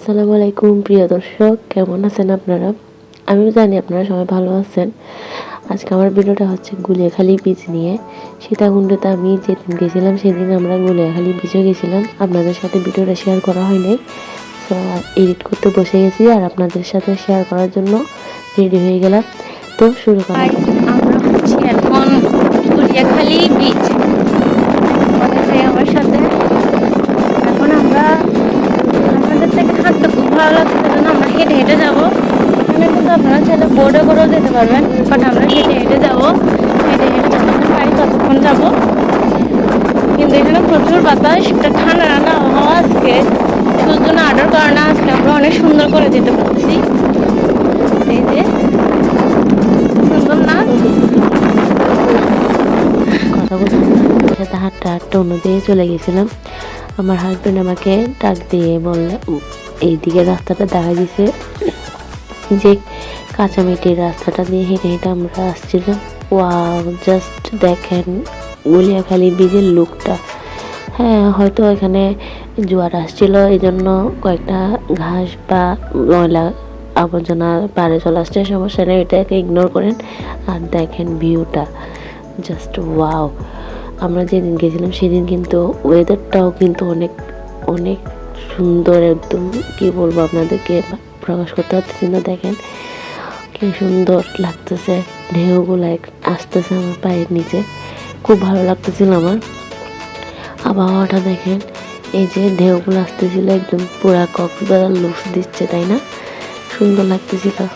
আসসালামু আলাইকুম, প্রিয় দর্শক। কেমন আছেন আপনারা? আমি জানি আপনারা সবাই ভালো আছেন। আজকে আমার ভিডিওটা হচ্ছে গুলিয়াখালী বীচ নিয়ে। সীতাকুণ্ডতে আমি যেদিন গেছিলাম, সেদিন আমরা গুলিয়াখালী বীচে গেছিলাম। আপনাদের সাথে ভিডিওটা শেয়ার করা হয় নাই। তো এডিট করতে বসে গেছি আর আপনাদের সাথে শেয়ার করার জন্য রেডি হয়ে গেলাম। তো, শুরু করা আমরা এখন গুলিয়াখালী আমাদের ভাই আমার সাথে এখন আমরা আমাদের থেকে হাঁটতে খুব ভালো লাগছে জন্য আমরা হেঁটে যাব। ওখানে কিন্তু আপনারা চাইলে বোর্ডে করেও যেতে পারবেন বাট আমরা হেঁটে হেঁটে যাব। হেঁটে হেঁটে পারি ততক্ষণ যাব। কিন্তু এখানে প্রচুর বাতাস, একটা ঠান্ডা ঠান্ডা আবহাওয়া আজকে। সূর্য না আডার কারণে আজকে আমরা অনেক সুন্দর করে যেতে পারছি। এই যে, সুন্দর না? কথা বলতে চলে গেছিলাম আমার হাজব্যান্ড আমাকে ডাক দিয়ে বললে এইদিকে রাস্তাটা দেখা দিছে যে কাঁচা মেটির রাস্তাটা দিয়ে হেঁটে হেঁটে আমরা আসছিলাম। ওয়াও জাস্ট দেখেন গুলিয়াখালী বীজের লুকটা। হ্যাঁ হয়তো এখানে জোয়ার আসছিল এই জন্য কয়েকটা ঘাস বা ময়লা আবর্জনা পাড়ে চলে আসছে, সমস্যা নেই, এটাকে ইগনোর করেন। আর দেখেন ভিউটা জাস্ট ওয়াও আমরা যেদিন গেছিলাম, সেদিন কিন্তু ওয়েদারটাও কিন্তু অনেক অনেক সুন্দর একদম, কি বলব আপনাদেরকে, প্রকাশ করতে পারতেছি না, দেখেন। কি সুন্দর লাগতেছে, ঢেউগুলো এক- আসতেছে আমার পায়ের নিচে। খুব ভালো লাগতেছিল আমার। আবহাওয়াটা দেখেন, এই যে ঢেউগুলো আসতেছিল, একদম পুরা কক্সবাজার লুকস দিচ্ছে, তাই না? সুন্দর লাগতেছিল।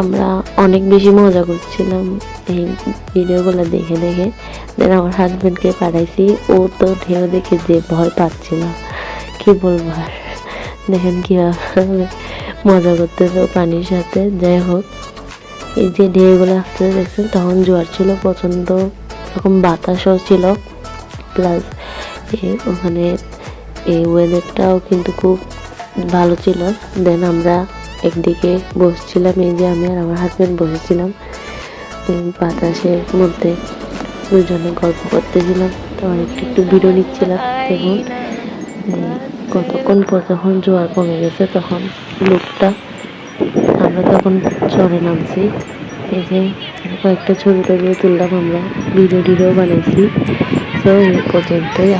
আমরা অনেক বেশি মজা করছিলাম এই ভিডিওগুলো দেখে দেখে। দেন আমার হাজব্যান্ডকে পাঠাইছি, ও তো ঢেউ দেখে যে ভয় পাচ্ছিল কি বলব আর? দেখেন কীভাবে মজা করতেছে পানির সাথে। যাই হোক, এই যে ঢেউগুলো আসতে দেখছেন, তখন জোয়ার ছিল, প্রচণ্ড এরকম বাতাসও ছিল। প্লাস ওখানে, এই ওয়েদারটাও কিন্তু খুব ভালো ছিল। দেন আমরা একদিকে বসছিলাম, এই যে আমি আর আমার হাজব্যান্ড বসেছিলাম বাতাসের মধ্যে দুজনে গল্প করতেছিলাম তারপর একটু একটু ভিডিও নিচ্ছিলাম, দেখুন কতক্ষণ পর যখন জোয়ার কমে গেছে, তখন লুকটা, আমরা তখন চরে নামছি, এই যে কয়েকটা ছবি টবি তুললাম আমরা ভিডিও টিডিও বানাইছি, তো এই পর্যন্তই।